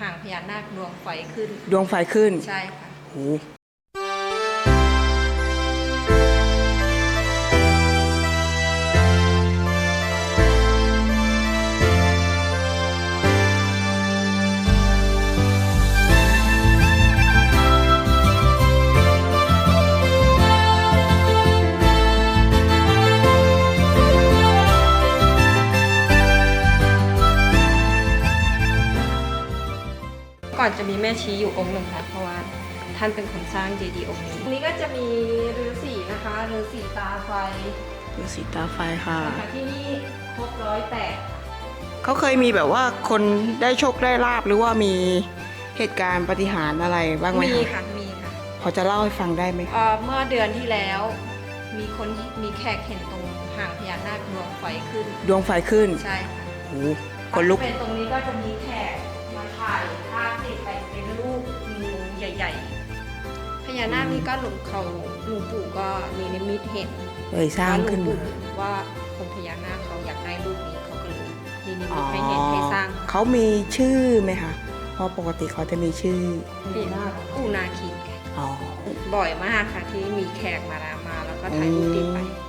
หางพญานาคดวงไฟขึ้น ดวงไฟขึ้นใช่ค่ะ โอ้ ก่อนจะมีแม่ชีอยู่องค์หนึ่งค่ะเพราะว่าท่านเป็นคนสร้างเจดีย์องค์นี้อันนี้ก็จะมีฤาษีนะคะฤาษีตาไฟดูสีตาไฟค่ะ นะคะที่นี่ครบร้อยแปดเขาเคยมีแบบว่าคนได้โชคได้ลาบหรือว่ามีเหตุการณ์ปาฏิหารย์อะไรบ้างไหมมีคะค่ะมีค่ะพอจะเล่าให้ฟังได้ไหมคะเอ่อเมื่อเดือนที่แล้ว มีคนมีแขกเห็นตรงหางพญานาคดวงไฟขึ้นดวงไฟขึ้นใช่ค่ะโอ้คนลุกเป็นตรงนี้ก็จะมีแขก ใหญ่ๆพญานาคนี่ก็หลวงเขาหลวงปู่ก็มีนิมิตเห็นเลยสร้างขึ้นว่าหลวมางปู่ว่าองค์พญานาคเขาอยากได้รูปนี้เขาก็เลยมีนิอ๋มิอตให้เห็นให้สร้างเขามีชื่อไหมคะเพราะปกติเขาจะมีชื่อปู่นาคินค่ะอ๋อบ่อยมากค่ะที่มีแขกมาแล้วมาแล้วก็ถ่ายรูปติดไปอืม